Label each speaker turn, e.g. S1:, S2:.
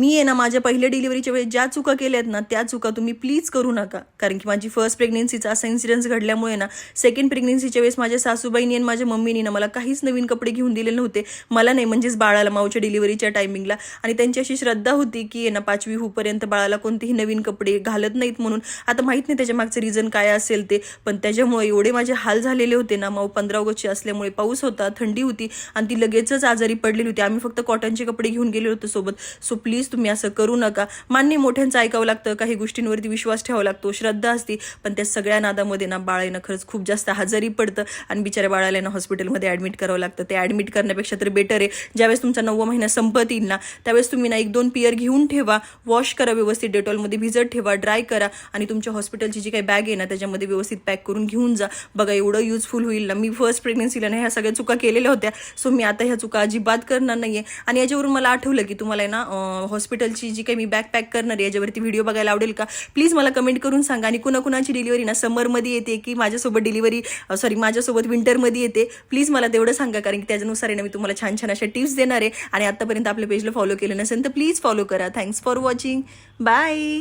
S1: मी आहे ना माझ्या पहिल्या डिलिव्हरीच्या वेळेस ज्या चुका केल्या आहेत ना त्या चुका तुम्ही प्लीज करू नका. कारण की माझी फर्स्ट प्रेग्नेन्सीचा असा इन्सिडन्स घडल्यामुळे ना सेकंड प्रेग्नेन्सीच्या वेळेस माझ्या सासूबाईनी आणि माझ्या मम्मीनी ना मला काहीच नवीन कपडे घेऊन दिलेले नव्हते. मला नाही म्हणजेच बाळाला माऊच्या डिलिव्हरीच्या टायमिंगला आणि त्यांची अशी श्रद्धा होती की ना पाचवी होऊपर्यंत बाळाला कोणतेही नवीन कपडे घालत नाहीत म्हणून. आता माहीत नाही त्याच्या मागचं रिझन काय असेल ते. पण त्याच्यामुळे एवढे माझे हाल झालेले होते ना माऊ पंधरा ऑगस्टचे असल्यामुळे पाऊस होता थंडी होती. आणि ती लगेचच आजारी पडलेली होती. आम्ही फक्त कॉटनचे कपडे घेऊन गेले होतो सोबत. सो प्लीज तुम्ही असं करू नका. मान्य मोठ्यांचं ऐकावं लागतं काही गोष्टींवरती विश्वास ठेवावा लागतो श्रद्धा असती. पण त्या सगळ्या नादामध्ये ना बाळ खरंच खूप जास्त हजारी पडतं आणि बिचाऱ्या बाळाला ना हॉस्पिटलमध्ये ॲडमिट करावं लागतं. ते ॲडमिट करण्यापेक्षा तर बेटर आहे. ज्यावेळेस तुमचा नववा महिना संपत येईल ना त्यावेळेस तुम्ही ना एक दोन पियर घेऊन ठेवा. वॉश करा व्यवस्थित डेटॉलमध्ये भिजत ठेवा ड्राय करा आणि तुमच्या हॉस्पिटलची जी काही बॅग आहे ना त्याच्यामध्ये व्यवस्थित पॅक करून घेऊन जा. बघा एवढं युजफुल होईल ना. मी फर्स्ट प्रेग्नन्सीला ना ह्या सगळ्या चुका केलेल्या होत्या. सो मी आता ह्या चुका अजिबात करणार नाहीये. आणि याच्यावरून मला आठवलं की तुम्हाला आहे ना हॉस्पिटलची जी काही मी बॅग पॅक करणार आहे याच्यावरती व्हिडिओ बघायला आवडेल का? प्लीज मला कमेंट करून सांगा. आणि कुणाकुणाची डिलिव्हरी ना समरमध्ये येते की माझ्यासोबत डिलिव्हरी सॉरी माझ्यासोबत विंटरमध्ये येते? प्लीज मला तेवढं सांगा कारण की त्याच्यानुसार आहे ना मी तुम्हाला छान छान अशा टिप्स देणार आहे. आणि आत्तापर्यंत आपल्या पेजला फॉलो केलं नसेल तर प्लीज फॉलो करा. Thanks for watching bye